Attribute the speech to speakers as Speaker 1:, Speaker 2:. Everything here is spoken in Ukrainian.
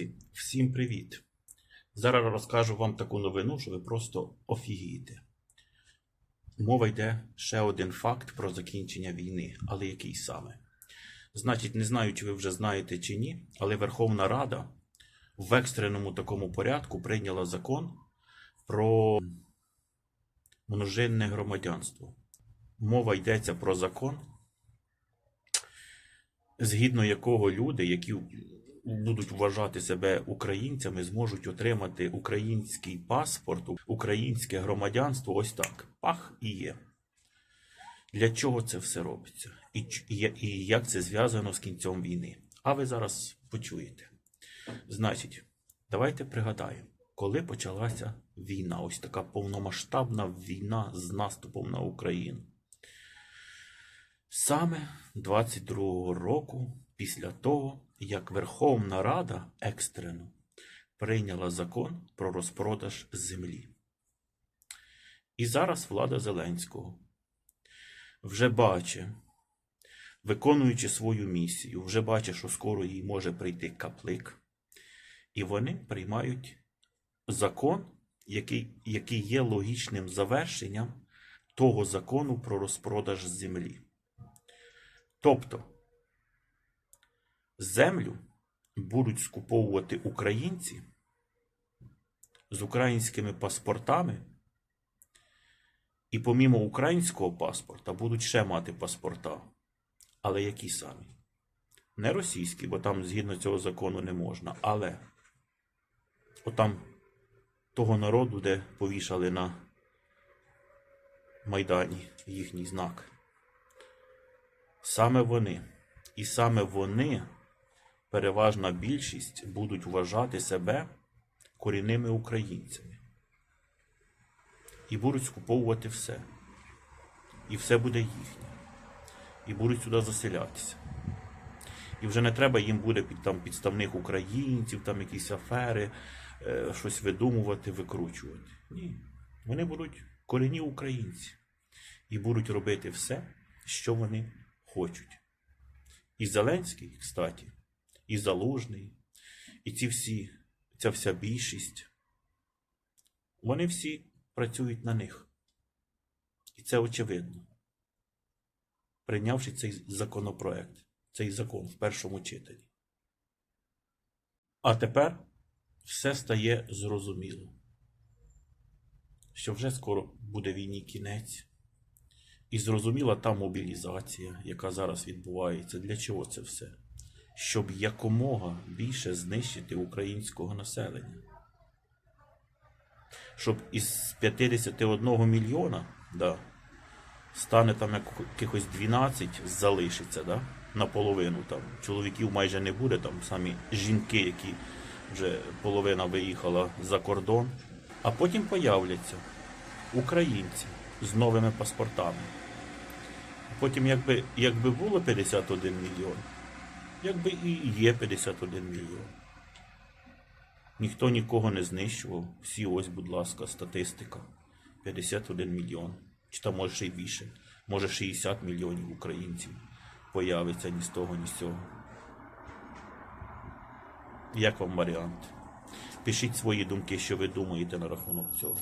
Speaker 1: Друзі, всім привіт! Зараз розкажу вам таку новину, що ви просто офігієте. Мова йде ще один факт про закінчення війни, але який саме? Значить, не знаю, чи ви вже знаєте чи ні, але Верховна Рада в екстреному такому порядку прийняла закон про множинне громадянство. Мова йдеться про закон, згідно якого люди, які будуть вважати себе українцями, зможуть отримати український паспорт, українське громадянство ось так. Пах і є. Для чого це все робиться? І, і і як це зв'язано з кінцем війни? А ви зараз почуєте. Значить, давайте пригадаємо, коли почалася війна, ось така повномасштабна війна з наступом на Україну. Саме 22-го року, після того, як Верховна Рада екстрено прийняла закон про розпродаж землі. І зараз влада Зеленського вже бачить, виконуючи свою місію, вже бачить, що скоро їй може прийти каплик, і вони приймають закон, який, який є логічним завершенням того закону про розпродаж землі. Тобто землю будуть скуповувати українці з українськими паспортами, і помімо українського паспорта будуть ще мати паспорта. Але які самі? Не російські, бо там згідно цього закону не можна, але отам того народу, де повішали на Майдані їхній знак. Саме вони. І саме вони, переважна більшість, будуть вважати себе корінними українцями. І будуть скуповувати все. І все буде їхнє. І будуть сюди заселятися. І вже не треба їм буде під там підставних українців, там якісь афери, е, щось видумувати, викручувати. Ні. Вони будуть корінні українці і будуть робити все, що вони хочуть. І Зеленський, кстати, і Залужний, і ці всі, ця вся більшість, вони всі працюють на них. І це очевидно. Прийнявши цей законопроект, цей закон в першому читанні. А тепер все стає зрозуміло, що вже скоро буде війні кінець. І зрозуміла та мобілізація, яка зараз відбувається. Для чого це все? Щоб якомога більше знищити українського населення. Щоб із 51 мільйона да, стане там як- якихось 12, залишиться да, наполовину. Там. Чоловіків майже не буде, там самі жінки, які вже половина виїхала за кордон. А потім появляться українці з новими паспортами. Потім, якби, якби було 51 мільйон, якби і є 51 мільйон. Ніхто нікого не знищував. Всі ось, будь ласка, статистика. 51 мільйон. Чи там може ще й більше. Може 60 мільйонів українців появиться ні з того, ні з цього. Як вам варіант? Пишіть свої думки, що ви думаєте на рахунок цього.